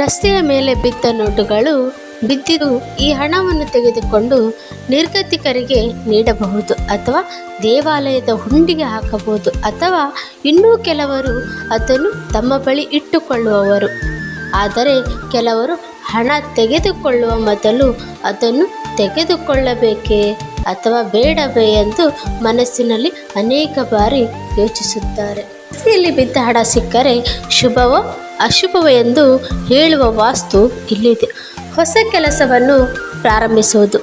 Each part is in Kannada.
ರಸ್ತೆಯ ಮೇಲೆ ಬಿದ್ದ ನೋಟುಗಳು ಬಿದ್ದಿದ್ದು ಈ ಹಣವನ್ನು ತೆಗೆದುಕೊಂಡು ನಿರ್ಗತಿಕರಿಗೆ ನೀಡಬಹುದು ಅಥವಾ ದೇವಾಲಯದ ಹುಂಡಿಗೆ ಹಾಕಬಹುದು ಅಥವಾ ಇನ್ನೂ ಕೆಲವರು ಅದನ್ನು ತಮ್ಮ ಬಳಿ ಇಟ್ಟುಕೊಳ್ಳುವವರು. ಆದರೆ ಕೆಲವರು ಹಣ ತೆಗೆದುಕೊಳ್ಳುವ ಮೊದಲು ಅದನ್ನು ತೆಗೆದುಕೊಳ್ಳಬೇಕೇ ಅಥವಾ ಬೇಡವೇ ಎಂದು ಮನಸ್ಸಿನಲ್ಲಿ ಅನೇಕ ಬಾರಿ ಯೋಚಿಸುತ್ತಾರೆ. ರಸ್ತೆಯಲ್ಲಿ ಬಿದ್ದ ಹಣ ಸಿಕ್ಕರೆ ಶುಭವೋ, ಅಶುಭವೋ ಎಂದು ಹೇಳುವ ವಾಸ್ತು ಇಲ್ಲಿದೆ. ಹೊಸ ಕೆಲಸವನ್ನು ಪ್ರಾರಂಭಿಸುವುದು.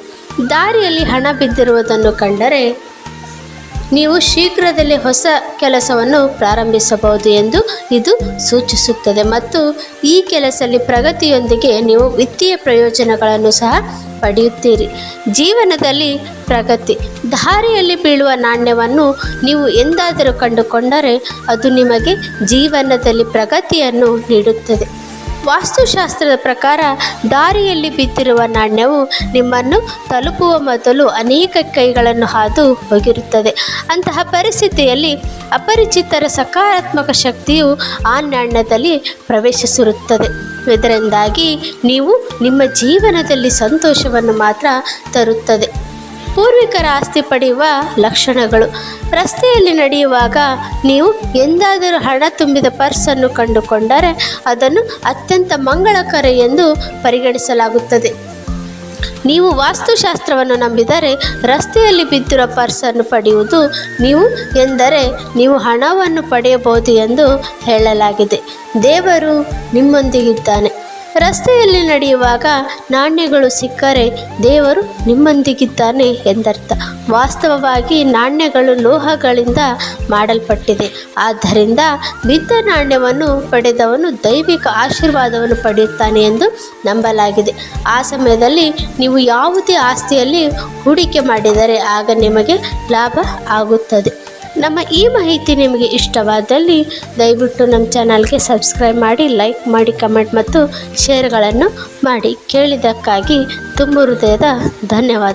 ದಾರಿಯಲ್ಲಿ ಹಣ ಬಿದ್ದಿರುವುದನ್ನು ಕಂಡರೆ ನೀವು ಶೀಘ್ರದಲ್ಲೇ ಹೊಸ ಕೆಲಸವನ್ನು ಪ್ರಾರಂಭಿಸಬಹುದು ಎಂದು ಇದು ಸೂಚಿಸುತ್ತದೆ. ಮತ್ತು ಈ ಕೆಲಸದಲ್ಲಿ ಪ್ರಗತಿಯೊಂದಿಗೆ ನೀವು ವಿತ್ತೀಯ ಪ್ರಯೋಜನಗಳನ್ನು ಸಹ ಪಡೆಯುತ್ತೀರಿ. ಜೀವನದಲ್ಲಿ ಪ್ರಗತಿ. ದಾರಿಯಲ್ಲಿ ಬೀಳುವ ನಾಣ್ಯವನ್ನು ನೀವು ಎಂದಾದರೂ ಕಂಡುಕೊಂಡರೆ ಅದು ನಿಮಗೆ ಜೀವನದಲ್ಲಿ ಪ್ರಗತಿಯನ್ನು ನೀಡುತ್ತದೆ. ವಾಸ್ತುಶಾಸ್ತ್ರದ ಪ್ರಕಾರ ದಾರಿಯಲ್ಲಿ ಬಿದ್ದಿರುವ ನಾಣ್ಯವು ನಿಮ್ಮನ್ನು ತಲುಪುವ ಮೊದಲು ಅನೇಕ ಕೈಗಳನ್ನು ಹಾದು ಹೋಗಿರುತ್ತದೆ. ಅಂತಹ ಪರಿಸ್ಥಿತಿಯಲ್ಲಿ ಅಪರಿಚಿತರ ಸಕಾರಾತ್ಮಕ ಶಕ್ತಿಯು ಆ ನಾಣ್ಯದಲ್ಲಿ ಪ್ರವೇಶಿಸಿರುತ್ತದೆ. ಇದರಿಂದಾಗಿ ನೀವು ನಿಮ್ಮ ಜೀವನದಲ್ಲಿ ಸಂತೋಷವನ್ನು ಮಾತ್ರ ತರುತ್ತದೆ. ಪೂರ್ವಿಕರ ಆಸ್ತಿ ಪಡೆಯುವ ಲಕ್ಷಣಗಳು. ರಸ್ತೆಯಲ್ಲಿ ನಡೆಯುವಾಗ ನೀವು ಎಂದಾದರೂ ಹಣ ತುಂಬಿದ ಪರ್ಸನ್ನು ಕಂಡುಕೊಂಡರೆ ಅದನ್ನು ಅತ್ಯಂತ ಮಂಗಳಕರ ಎಂದು ಪರಿಗಣಿಸಲಾಗುತ್ತದೆ. ನೀವು ವಾಸ್ತುಶಾಸ್ತ್ರವನ್ನು ನಂಬಿದರೆ ರಸ್ತೆಯಲ್ಲಿ ಬಿದ್ದಿರುವ ಪರ್ಸನ್ನು ಪಡೆಯುವುದು ನೀವು ಎಂದರೆ ನೀವು ಹಣವನ್ನು ಪಡೆಯಬಹುದು ಎಂದು ಹೇಳಲಾಗಿದೆ. ದೇವರು ನಿಮ್ಮೊಂದಿಗಿದ್ದಾನೆ. ರಸ್ತೆಯಲ್ಲಿ ನಡೆಯುವಾಗ ನಾಣ್ಯಗಳು ಸಿಕ್ಕರೆ ದೇವರು ನಿಮ್ಮೊಂದಿಗಿದ್ದಾನೆ ಎಂದರ್ಥ. ವಾಸ್ತವವಾಗಿ ನಾಣ್ಯಗಳು ಲೋಹಗಳಿಂದ ಮಾಡಲ್ಪಟ್ಟಿದೆ. ಆದ್ದರಿಂದ ಬಿದ್ದ ನಾಣ್ಯವನ್ನು ಪಡೆದವನು ದೈವಿಕ ಆಶೀರ್ವಾದವನ್ನು ಪಡೆಯುತ್ತಾನೆ ಎಂದು ನಂಬಲಾಗಿದೆ. ಆ ಸಮಯದಲ್ಲಿ ನೀವು ಯಾವುದೇ ಆಸ್ತಿಯಲ್ಲಿ ಹೂಡಿಕೆ ಮಾಡಿದರೆ ಆಗ ನಿಮಗೆ ಲಾಭ ಆಗುತ್ತದೆ. ನಮ್ಮ ಈ ಮಾಹಿತಿ ನಿಮಗೆ ಇಷ್ಟವಾದಲ್ಲಿ ದಯವಿಟ್ಟು ನಮ್ಮ ಚಾನಲ್ಗೆ ಸಬ್ಸ್ಕ್ರೈಬ್ ಮಾಡಿ, ಲೈಕ್ ಮಾಡಿ, ಕಮೆಂಟ್ ಮತ್ತು ಶೇರ್ಗಳನ್ನು ಮಾಡಿ ಕೇಳಿದ್ದಕ್ಕಾಗಿ ತುಂಬ ಹೃದಯದ ಧನ್ಯವಾದ.